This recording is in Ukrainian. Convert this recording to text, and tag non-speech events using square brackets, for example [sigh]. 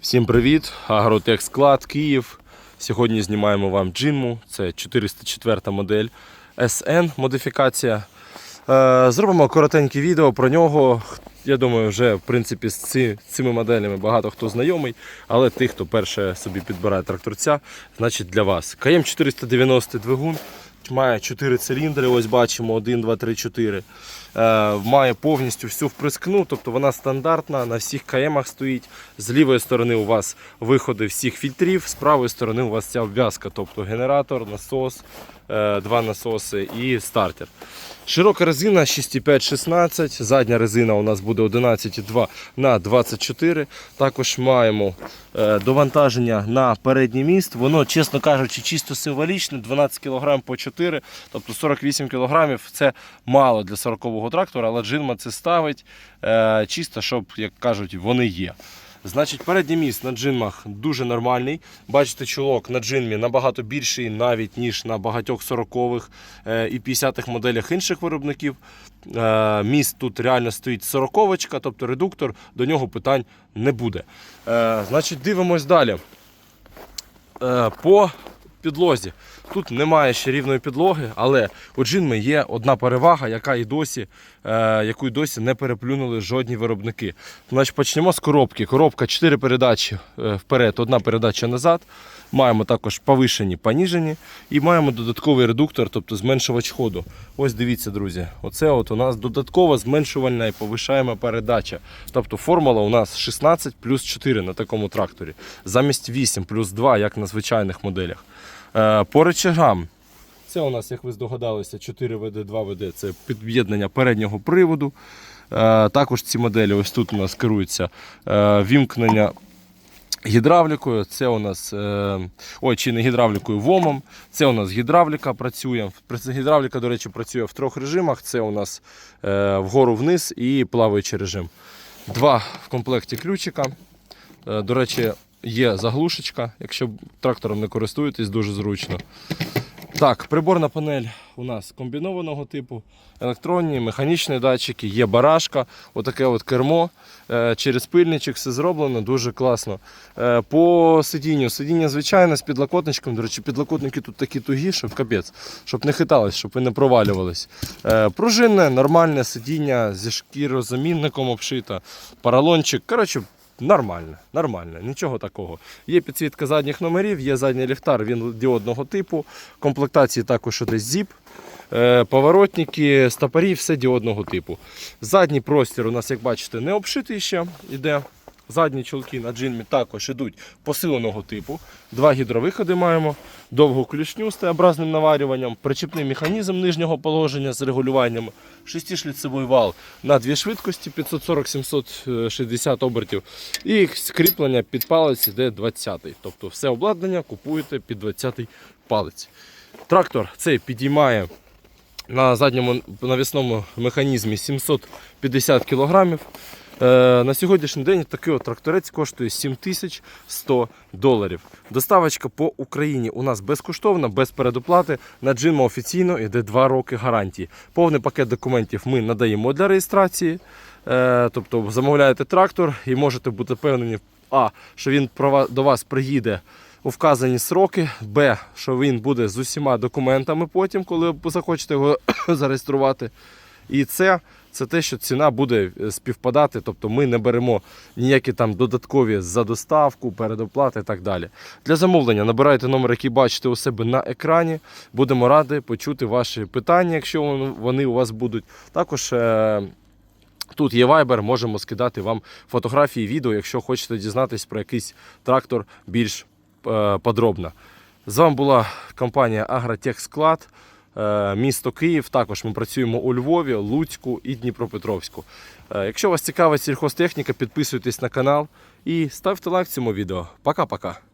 Всім привіт! Агротех склад Київ. Сьогодні знімаємо вам джинму. Це 404 модель SN модифікація. Е, Зробимо коротеньке відео про нього. Я думаю, вже в принципі з цими моделями багато хто знайомий, але тих, хто перше собі підбирає тракторця, значить для вас. КМ 490 двигун. Має 4 циліндри, ось бачимо 1, 2, 3, 4. Е, має повністю всю вприскну, тобто вона стандартна, на всіх КМах стоїть. З лівої сторони у вас виходи всіх фільтрів, з правої сторони у вас ця обв'язка, тобто генератор, насос, е, два насоси і стартер. Широка резина 6,5-16, задня резина у нас буде 11,2 на 24. Також маємо е, довантаження на передній міст. Воно, чесно кажучи, чисто символічне, 12 кг по 4, тобто 48 кг це мало для 40-го трактора, але джинма це ставить е, чисто, щоб, як кажуть, вони є. Значить, передній міст на джинмах дуже нормальний. Бачите, чулок на джинмі набагато більший, навіть ніж на багатьох 40-х е, і 50-х моделях інших виробників. Е, Міст тут реально стоїть 40-очка, тобто редуктор, до нього питань не буде. Е, Значить, дивимось далі. По підлозі. Тут немає ще рівної підлоги, але у джинми є одна перевага, яка і досі, е, яку і досі не переплюнули жодні виробники. Значить, почнемо з коробки. Коробка 4 передачі е, вперед, одна передача назад. Маємо також повишені, поніжені і маємо додатковий редуктор, тобто зменшувач ходу. Ось дивіться, друзі, оце от у нас додаткова зменшувальна і повишаєма передача. Тобто формула у нас 16 плюс 4 на такому тракторі, замість 8 плюс 2, як на звичайних моделях. Е, По речагам. Це у нас, як ви здогадалися, 4 ВД, 2 ВД це під'єднання переднього приводу. Е, Також ці моделі, ось тут у нас керуються е, вімкнення гідравлікою. Це у нас ой, чи не гідравлікою, вомом. Це у нас гідравліка працює. Гідравліка, до речі, працює в трьох режимах. Це у нас вгору вниз і плаваючий режим. Два в комплекті ключика. До речі, є заглушечка. Якщо трактором не користуєтесь, дуже зручно. Так, приборна панель у нас комбінованого типу, електронні, механічні датчики, є барашка, отаке от кермо. Е, Через пильничок все зроблено, дуже класно. Е, По сидінню, сидіння звичайне з підлокотничком. До речі, підлокотники тут такі тугі, що капець, щоб не хитались, щоб ви не провалювались. Е, Пружинне, нормальне сидіння зі шкірозамінником обшито, поролончик. Коротше, Нормально, нормально, нічого такого. Є підсвітка задніх номерів, є задній ліхтар, він діодного типу. Комплектації також десь зіп, е, поворотники, стопорі, все діодного типу. Задній простір у нас, як бачите, не обшитий ще іде. Задні чолки на джинмі також йдуть посиленого типу. Два гідровиходи маємо, довгу клішню з Т-образним наварюванням, причіпний механізм нижнього положення з регулюванням, шестишліцевий вал на дві швидкості 540-760 обертів. І скріплення під палець іде 20 Тобто все обладнання купуєте під 20-й палець. Трактор цей підіймає на задньому навісному механізмі 750 кг. Е, на сьогоднішній день такий от тракторець коштує 7100 доларів. Доставочка по Україні у нас безкоштовна, без передоплати. На джинма офіційно йде 2 роки гарантії. Повний пакет документів ми надаємо для реєстрації. Е, тобто замовляєте трактор і можете бути впевнені, а, що він до вас приїде у вказані сроки, Б, що він буде з усіма документами потім, коли захочете його [coughs] зареєструвати. І це, це те, що ціна буде е, співпадати, тобто ми не беремо ніякі там додаткові за доставку, передоплати і так далі. Для замовлення набирайте номер, який бачите у себе на екрані. Будемо раді почути ваші питання, якщо вони у вас будуть. Також е, Тут є Viber, можемо скидати вам фотографії, відео, якщо хочете дізнатись про якийсь трактор більш е, подробно. З вами була компанія Агротехсклад, місто Київ. Також ми працюємо у Львові, Луцьку і Дніпропетровську. Е, якщо вас цікавить сільхозтехніка, підписуйтесь на канал і ставте лайк цьому відео. Пока-пока.